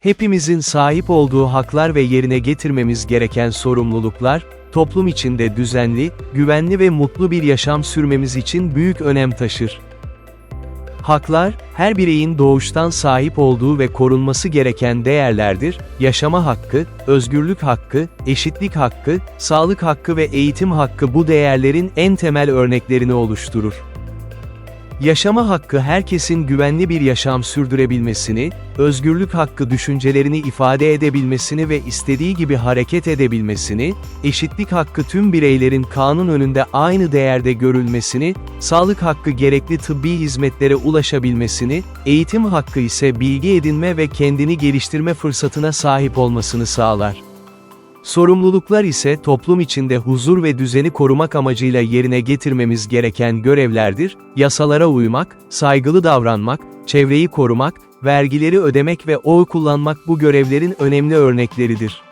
Hepimizin sahip olduğu haklar ve yerine getirmemiz gereken sorumluluklar, toplum içinde düzenli, güvenli ve mutlu bir yaşam sürmemiz için büyük önem taşır. Haklar, her bireyin doğuştan sahip olduğu ve korunması gereken değerlerdir, yaşama hakkı, özgürlük hakkı, eşitlik hakkı, sağlık hakkı ve eğitim hakkı bu değerlerin en temel örneklerini oluşturur. Yaşama hakkı herkesin güvenli bir yaşam sürdürebilmesini, özgürlük hakkı düşüncelerini ifade edebilmesini ve istediği gibi hareket edebilmesini, eşitlik hakkı tüm bireylerin kanun önünde aynı değerde görülmesini, sağlık hakkı gerekli tıbbi hizmetlere ulaşabilmesini, eğitim hakkı ise bilgi edinme ve kendini geliştirme fırsatına sahip olmasını sağlar. Sorumluluklar ise toplum içinde huzur ve düzeni korumak amacıyla yerine getirmemiz gereken görevlerdir, yasalara uymak, saygılı davranmak, çevreyi korumak, vergileri ödemek ve oy kullanmak bu görevlerin önemli örnekleridir.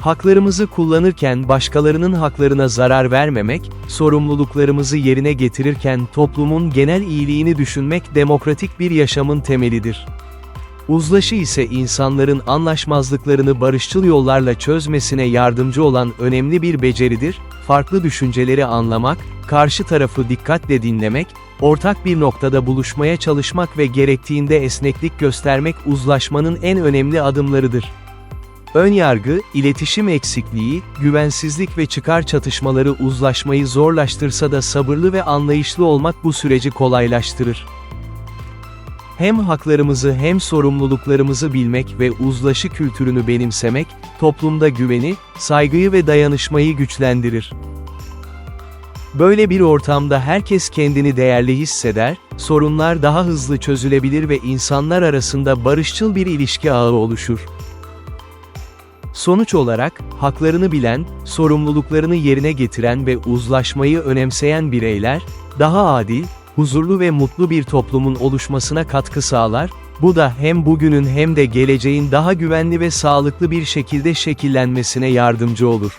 Haklarımızı kullanırken başkalarının haklarına zarar vermemek, sorumluluklarımızı yerine getirirken toplumun genel iyiliğini düşünmek demokratik bir yaşamın temelidir. Uzlaşı ise insanların anlaşmazlıklarını barışçıl yollarla çözmesine yardımcı olan önemli bir beceridir, farklı düşünceleri anlamak, karşı tarafı dikkatle dinlemek, ortak bir noktada buluşmaya çalışmak ve gerektiğinde esneklik göstermek uzlaşmanın en önemli adımlarıdır. Önyargı, iletişim eksikliği, güvensizlik ve çıkar çatışmaları uzlaşmayı zorlaştırsa da sabırlı ve anlayışlı olmak bu süreci kolaylaştırır. Hem haklarımızı hem sorumluluklarımızı bilmek ve uzlaşı kültürünü benimsemek, toplumda güveni, saygıyı ve dayanışmayı güçlendirir. Böyle bir ortamda herkes kendini değerli hisseder, sorunlar daha hızlı çözülebilir ve insanlar arasında barışçıl bir ilişki ağı oluşur. Sonuç olarak, haklarını bilen, sorumluluklarını yerine getiren ve uzlaşmayı önemseyen bireyler, daha adil, huzurlu ve mutlu bir toplumun oluşmasına katkı sağlar, bu da hem bugünün hem de geleceğin daha güvenli ve sağlıklı bir şekilde şekillenmesine yardımcı olur.